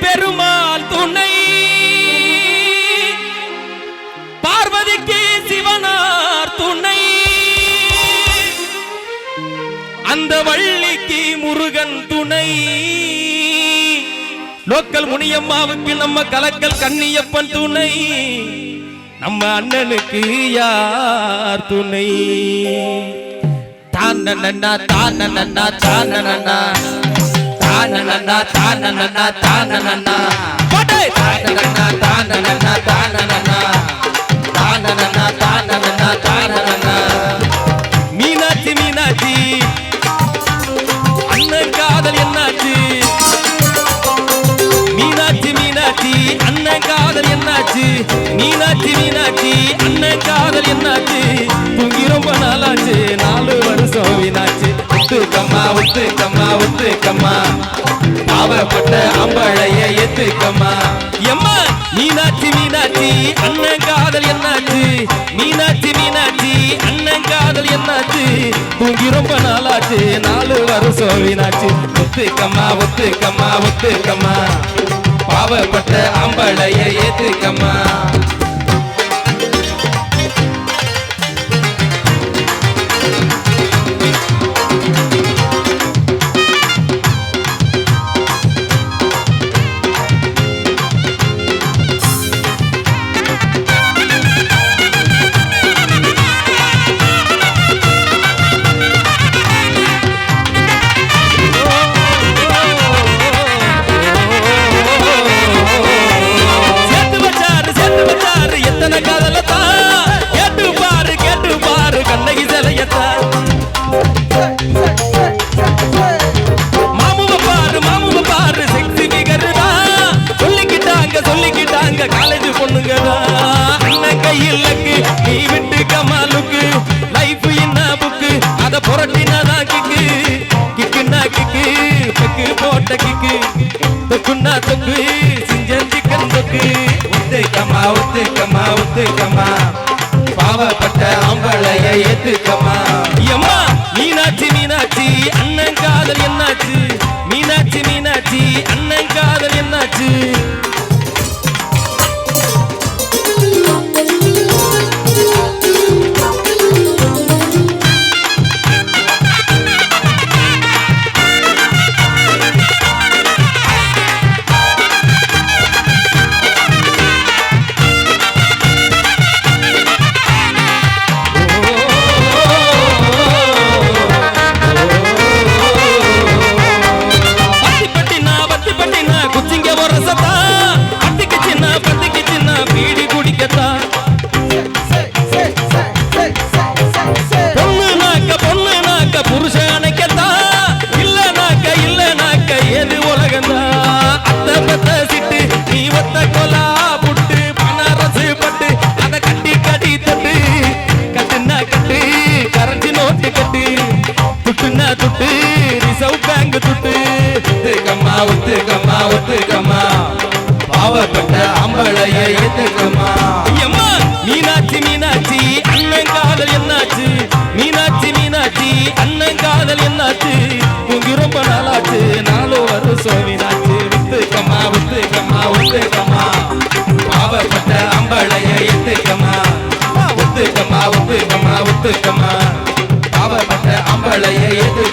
பெருமாள் துணை. பார்வதிக்கு சிவனார் துணை. அந்த வள்ளிக்கு முருகன் துணை. லோக்கல் முனியம்மாவுக்கு நம்ம கலக்கல் கண்ணியப்பன் துணை. நம்ம அண்ணனுக்கு யார் துணை? நன்னா தாண்ண நன்னா தானண்ணா தானண்ணா தானண்ணா போடு தானண்ணா தானண்ணா தானண்ணா தானண்ணா தானண்ணா தானண்ணா மீனாட்சி மீனாட்சி. அண்ணன் காதல் என்னாச்சு? மீனாட்சி மீனாட்சி. அண்ணன் காதல் என்னாச்சு? மீனாட்சி மீனாட்சி. அண்ணன் காதல் என்னாச்சு? தூங்கி ரொம்ப நாளாச்சு. நாலு வருஷம் வீணாச்சு. ஒத்துக்கம்மா ஒத்துக்கம்மா ஒத்துக்கம்மா பாவப்பட்ட அம்பழைய எத்துக்கம்மா எம்மா மீனாட்சி மீனாட்சி அண்ணன் காதல் என்னாச்சு? மீனாட்சி மீனாட்சி அண்ணன் காதல் என்னாச்சு? தூங்கி ரொம்ப நாளாச்சு நாலு வருஷம் வீணாச்சு. ஒத்துக்கம்மா ஒத்துக்கம்மா ஒத்துக்கம்மா. பாவப்பட்ட அம்பளைய ஏத்துக்கம்மா. பெக்கு போட்ட கிக்கு தொக்குன்னா தொக்கு சிஞ்சன் சிக்கன் தொக்கு ஒத்துக்கம்மா ஒத்துக்கம்மா ஒத்துக்கம்மா பாவப்பட்ட ஒத்துக்கம்மா ஒத்துக்கம்மா ஒத்துக்கம்மா பாவப்பட்ட அம்பளைய ஏத்துக்கம்மா எம்மா மீனாட்சி மீனாட்சி அண்ணன் காதல் என்னாச்சு? மீனாட்சி மீனாட்சி அண்ணன் காதல் என்னாச்சு? உங்க ரொம்ப நாளாச்சு நாலு வருஷம் மீனாட்சி ஒத்துக்கம்மா ஒத்துக்கம்மா ஒத்துக்கம்மா பாவப்பட்ட அம்பளைய ஏத்துக்கம்மா ஒத்துக்கம்மா ஒத்துக்கம்மா ஒத்துக்கம்மா பாவப்பட்ட அம்பளைய ஏத்துக்கம்மா